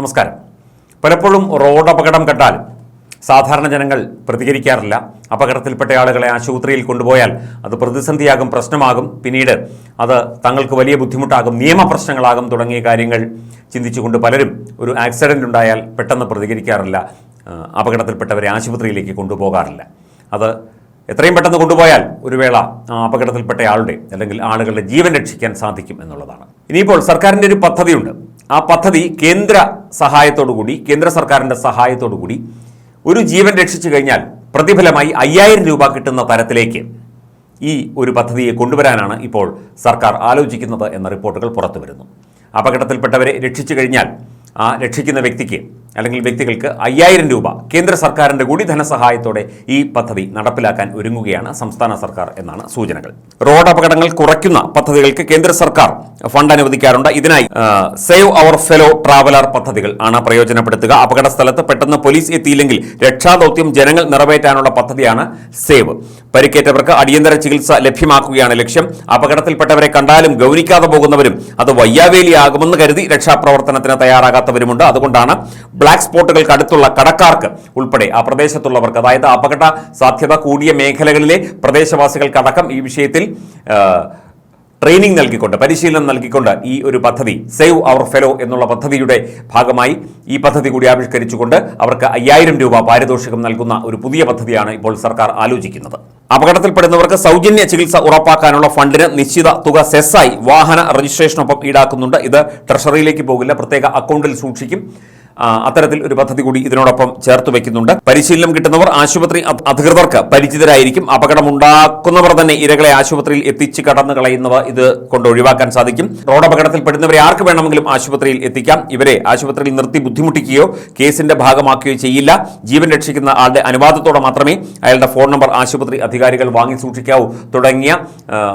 നമസ്കാരം. പലപ്പോഴും റോഡ് അപകടം കണ്ടാൽ സാധാരണ ജനങ്ങൾ പ്രതികരിക്കാറില്ല. അപകടത്തിൽപ്പെട്ട ആളുകളെ ആശുപത്രിയിൽ കൊണ്ടുപോയാൽ അത് പ്രതിസന്ധിയാകും പ്രശ്നമാകും. പിന്നീട് അത് തങ്ങൾക്ക് വലിയ ബുദ്ധിമുട്ടാകും നിയമപ്രശ്നങ്ങളാകും തുടങ്ങിയ കാര്യങ്ങൾ ചിന്തിച്ചുകൊണ്ട് പലരും ഒരു ആക്സിഡന്റ് ഉണ്ടായാൽ പെട്ടെന്ന് പ്രതികരിക്കാറില്ല. അപകടത്തിൽപ്പെട്ടവരെ ആശുപത്രിയിലേക്ക് കൊണ്ടുപോകാറില്ല. അത് എത്രയും പെട്ടെന്ന് കൊണ്ടുപോയാൽ ഒരു വേള അപകടത്തിൽപ്പെട്ട ആളുടെ അല്ലെങ്കിൽ ആളുകളുടെ ജീവൻ രക്ഷിക്കാൻ സാധിക്കും എന്നുള്ളതാണ്. ഇനിയിപ്പോൾ സർക്കാരിന്റെ ഒരു പദ്ധതിയുണ്ട്. ആ പദ്ധതി കേന്ദ്ര സഹായത്തോടുകൂടി കേന്ദ്ര സർക്കാരിന്റെ സഹായത്തോടുകൂടി ഒരു ജീവൻ രക്ഷിച്ചു കഴിഞ്ഞാൽ പ്രതിഫലമായി അയ്യായിരം രൂപ കിട്ടുന്ന തരത്തിലേക്ക് ഈ ഒരു പദ്ധതിയെ കൊണ്ടുവരാനാണ് ഇപ്പോൾ സർക്കാർ ആലോചിക്കുന്നത് എന്ന റിപ്പോർട്ടുകൾ പുറത്തു വരുന്നു. അപകടത്തിൽപ്പെട്ടവരെ രക്ഷിച്ചു കഴിഞ്ഞാൽ ആ രക്ഷിക്കുന്ന വ്യക്തിക്ക് അല്ലെങ്കിൽ വ്യക്തികൾക്ക് അയ്യായിരം രൂപ കേന്ദ്ര സർക്കാരിന്റെ കൂടി ധനസഹായത്തോടെ ഈ പദ്ധതി നടപ്പിലാക്കാൻ ഒരുങ്ങുകയാണ് സംസ്ഥാന സർക്കാർ എന്നാണ് സൂചനകൾ. റോഡ് അപകടങ്ങൾ കുറയ്ക്കുന്ന പദ്ധതികൾക്ക് കേന്ദ്ര സർക്കാർ ഫണ്ട് അനുവദിക്കാറുണ്ട്. ഇതിനായി സേവ് അവർ ഫെലോ ട്രാവലർ പദ്ധതികൾ ആണ് പ്രയോജനപ്പെടുത്തുക. അപകട സ്ഥലത്ത് പെട്ടെന്ന് പോലീസ് എത്തിയില്ലെങ്കിൽ രക്ഷാദൌത്യം ജനങ്ങൾ നിറവേറ്റാനുള്ള പദ്ധതിയാണ് സേവ്. പരിക്കേറ്റവർക്ക് അടിയന്തര ചികിത്സ ലഭ്യമാക്കുകയാണ് ലക്ഷ്യം. അപകടത്തിൽപ്പെട്ടവരെ കണ്ടാലും ഗൗനിക്കാതെ പോകുന്നവരും അത് വയ്യാവേലിയാകുമെന്ന് കരുതി രക്ഷാപ്രവർത്തനത്തിന് തയ്യാറാകാത്തവരുമുണ്ട്. അതുകൊണ്ടാണ് ബ്ലാക്ക് സ്പോട്ടുകൾക്ക് അടുത്തുള്ള കടക്കാർക്ക് ഉൾപ്പെടെ ആ പ്രദേശത്തുള്ളവർക്ക് അതായത് അപകട സാധ്യത കൂടിയ മേഖലകളിലെ പ്രദേശവാസികൾക്കടക്കം ഈ വിഷയത്തിൽ ട്രെയിനിങ് നൽകിക്കൊണ്ട് പരിശീലനം നൽകിക്കൊണ്ട് ഈ ഒരു പദ്ധതി സേവ് അവർ ഫെലോ എന്നുള്ള പദ്ധതിയുടെ ഭാഗമായി ഈ പദ്ധതി കൂടി ആവിഷ്കരിച്ചുകൊണ്ട് അവർക്ക് അയ്യായിരം രൂപ പാരിതോഷികം നൽകുന്ന ഒരു പുതിയ പദ്ധതിയാണ് ഇപ്പോൾ സർക്കാർ ആലോചിക്കുന്നത്. അപകടത്തിൽപ്പെടുന്നവർക്ക് സൗജന്യ ചികിത്സ ഉറപ്പാക്കാനുള്ള ഫണ്ടിന് നിശ്ചിത തുക സെസ്സായി വാഹന രജിസ്ട്രേഷനൊപ്പം ഈടാക്കുന്നുണ്ട്. ഇത് ട്രഷറിയിലേക്ക് പോകില്ല പ്രത്യേക അക്കൗണ്ടിൽ സൂക്ഷിക്കും. അത്തരത്തിൽ ഒരു പദ്ധതി കൂടി ഇതിനോടൊപ്പം ചേർത്ത് വെക്കുന്നുണ്ട് പരിശീലനം കിട്ടുന്നവർ ആശുപത്രി അധ- അധികൃതർക്ക് പരിചിതരായിരിക്കും. അപകടമുണ്ടാക്കുന്നവർ തന്നെ ഇരകളെ ആശുപത്രിയിൽ എത്തിച്ച് കടന്നു കളയുന്നവ ഇത് കൊണ്ട് ഒഴിവാക്കാൻ സാധിക്കും. റോഡ് അപകടത്തിൽപ്പെടുന്നവരെ ആർക്ക് വേണമെങ്കിലും ആശുപത്രിയിൽ എത്തിക്കാം. ഇവരെ ആശുപത്രിയിൽ നിർത്തി ബുദ്ധിമുട്ടിക്കുകയോ കേസിന്റെ ഭാഗമാക്കുകയോ ചെയ്യില്ല. ജീവൻ രക്ഷിക്കുന്ന ആളുടെ അനുവാദത്തോടെ മാത്രമേ അയാളുടെ ഫോൺ നമ്പർ ആശുപത്രി അധികാരികൾ വാങ്ങി സൂക്ഷിക്കാവൂ തുടങ്ങിയ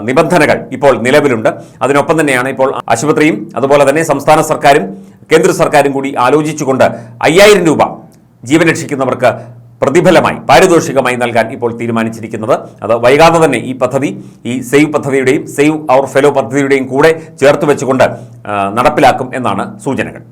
നിബന്ധനകൾ ഇപ്പോൾ നിലവിലുണ്ട്. അതിനൊപ്പം തന്നെയാണ് ഇപ്പോൾ ആശുപത്രിയും അതുപോലെ തന്നെ സംസ്ഥാന സർക്കാരും കേന്ദ്ര സർക്കാരും കൂടി ആലോചിച്ചുകൊണ്ട് അയ്യായിരം രൂപ ജീവൻ രക്ഷിക്കുന്നവർക്ക് പ്രതിഫലമായി പാരിതോഷികമായി നൽകാൻ ഇപ്പോൾ തീരുമാനിച്ചിരിക്കുന്നത്. അത് വൈകാതെ തന്നെ ഈ പദ്ധതി ഈ സേവ് പദ്ധതിയുടെയും സേവ് അവർ ഫെലോ പദ്ധതിയുടെയും കൂടെ ചേർത്ത് വെച്ചുകൊണ്ട് നടപ്പിലാക്കും എന്നാണ് സൂചനകൾ.